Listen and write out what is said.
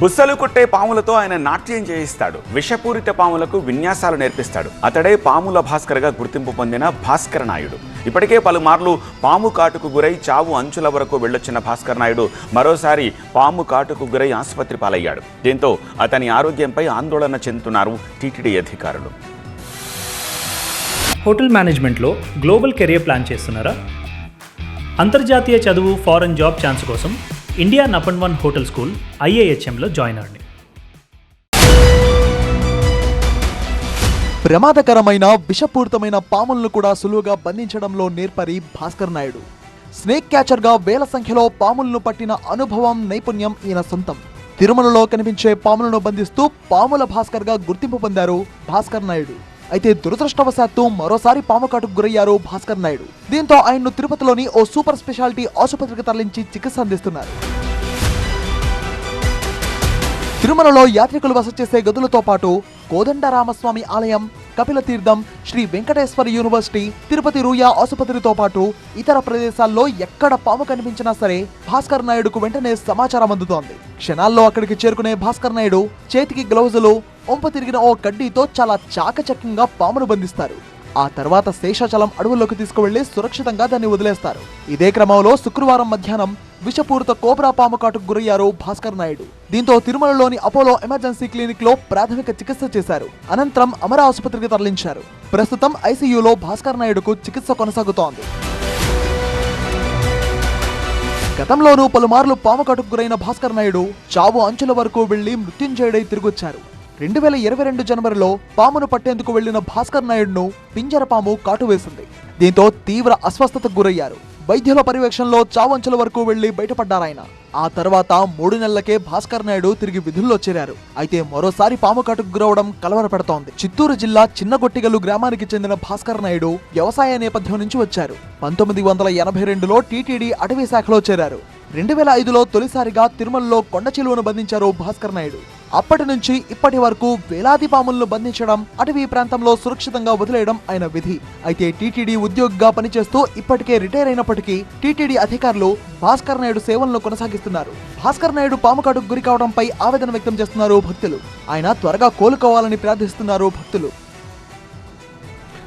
బుస్సలు కొట్టే పాములతో ఆయన నాట్యం చేయిస్తాడు. విషపూరిత పాములకు విన్యాసాలు నేర్పిస్తాడు. అతడే పాముల భాస్కర్గా గుర్తింపు పొందిన భాస్కర నాయుడు. ఇప్పటికే పలుమార్లు పాము కాటుకు గురై చావు అంచుల వరకు వెళ్ళొచ్చిన భాస్కర్ నాయుడు మరోసారి పాము కాటుకు గురై ఆసుపత్రి పాలయ్యాడు. దీంతో అతని ఆరోగ్యంపై ఆందోళన చెందుతున్నారు టీటీడీ అధికారులు. హోటల్ మేనేజ్మెంట్లో గ్లోబల్ కెరియర్ ప్లాన్ చేస్తున్నారా? అంతర్జాతీయ చదువు ఫారెన్ జాబ్ ఛాన్స్ కోసం India number one hotel school ఐఏహెచ్ఎంలో join అవ్వండి. ప్రమాదకరమైన విషపూరితమైన పాములను కూడా సులువుగా బంధించడంలో నేర్పరి భాస్కర్ నాయుడు. స్నేక్ క్యాచర్గా వేల సంఖ్యలో పాములను పట్టిన అనుభవం నైపుణ్యం ఈయన సొంతం. తిరుమలలో కనిపించే పాములను బంధిస్తూ పాముల భాస్కర్గా గుర్తింపు పొందారు భాస్కర్ నాయుడు. అయితే దురదృష్టవశాత్తు మరోసారి పాము కాటుకు గురయ్యారు భాస్కర్ నాయుడు. దీంతో ఆయన్ను తిరుపతిలోని ఓ సూపర్ స్పెషాలిటీ ఆసుపత్రికి తరలించి చికిత్స అందిస్తున్నారు. తిరుమలలో యాత్రికులు బస చేసే గదులతో పాటు కోదండరామస్వామి ఆలయం కపిలతీర్థం శ్రీ వెంకటేశ్వర యూనివర్సిటీ తిరుపతి రూయా ఆసుపత్రితో పాటు ఇతర ప్రదేశాల్లో ఎక్కడ పాము కనిపించినా సరే భాస్కర్ నాయుడుకు వెంటనే సమాచారం అందుతోంది. క్షణాల్లో అక్కడికి చేరుకునే భాస్కర్ నాయుడు చేతికి గ్లౌజులు ఒంప తిరిగిన ఓ కడ్డీతో చాలా చాకచక్యంగా పామును బంధిస్తారు. ఆ తర్వాత శేషాచలం అడవుల్లోకి తీసుకువెళ్ళి సురక్షితంగా దాన్ని వదిలేస్తారు. ఇదే క్రమంలో శుక్రవారం మధ్యాహ్నం విషపూరిత కోబ్రా పాము కాటుకు గురయ్యారు భాస్కర్ నాయుడు. దీంతో తిరుమలలోని అపోలో ఎమర్జెన్సీ క్లినిక్లో ప్రాథమిక చికిత్స చేశారు. అనంతరం అమర ఆసుపత్రికి తరలించారు. ప్రస్తుతం ఐసీయూలో భాస్కర్ నాయుడుకు చికిత్స కొనసాగుతోంది. గతంలోనూ పలుమార్లు పాము కాటుకు గురైన భాస్కర్ నాయుడు చావు అంచుల వరకు వెళ్ళి మృత్యుంజయుడై తిరిగొచ్చారు. రెండు వేల ఇరవై రెండు జనవరిలో పామును పట్టేందుకు వెళ్ళిన భాస్కర్ నాయుడును పింజరపాము కాటువేసింది. కాటు వేసింది దీంతో తీవ్ర అస్వస్థతకు గురయ్యారు. వైద్యుల పర్యవేక్షణలో చావంచుల వరకు వెళ్ళి బయటపడ్డారాయన. ఆ తర్వాత మూడు నెలలకే భాస్కర్ నాయుడు తిరిగి విధుల్లో చేరారు. అయితే మరోసారి పాము కాటుకు గురవడం కలవరపెడుతోంది. చిత్తూరు జిల్లా చిన్నగొట్టిగలు గ్రామానికి చెందిన భాస్కర్ నాయుడు వ్యవసాయ నేపథ్యం నుంచి వచ్చారు. పంతొమ్మిది వందల ఎనభై రెండులో టీటీడీ అటవీ శాఖలో చేరారు. రెండు వేల ఐదులో తొలిసారిగా తిరుమలలో కొండ చిలువను బంధించారు భాస్కర్ నాయుడు. అప్పటి నుంచి ఇప్పటి వరకు వేలాది పాములను బంధించడం అటవీ ప్రాంతంలో సురక్షితంగా వదిలేయడం ఆయన విధి. అయితే టీటీడీ ఉద్యోగిగా పనిచేస్తూ ఇప్పటికే రిటైర్ అయినప్పటికీ టీటీడీ అధికారులు భాస్కర్ నాయుడు సేవలను కొనసాగిస్తున్నారు. భాస్కర్ నాయుడు పాము కాటుకు గురి కావడంపై ఆవేదన వ్యక్తం చేస్తున్నారు భక్తులు. ఆయన త్వరగా కోలుకోవాలని ప్రార్థిస్తున్నారు భక్తులు.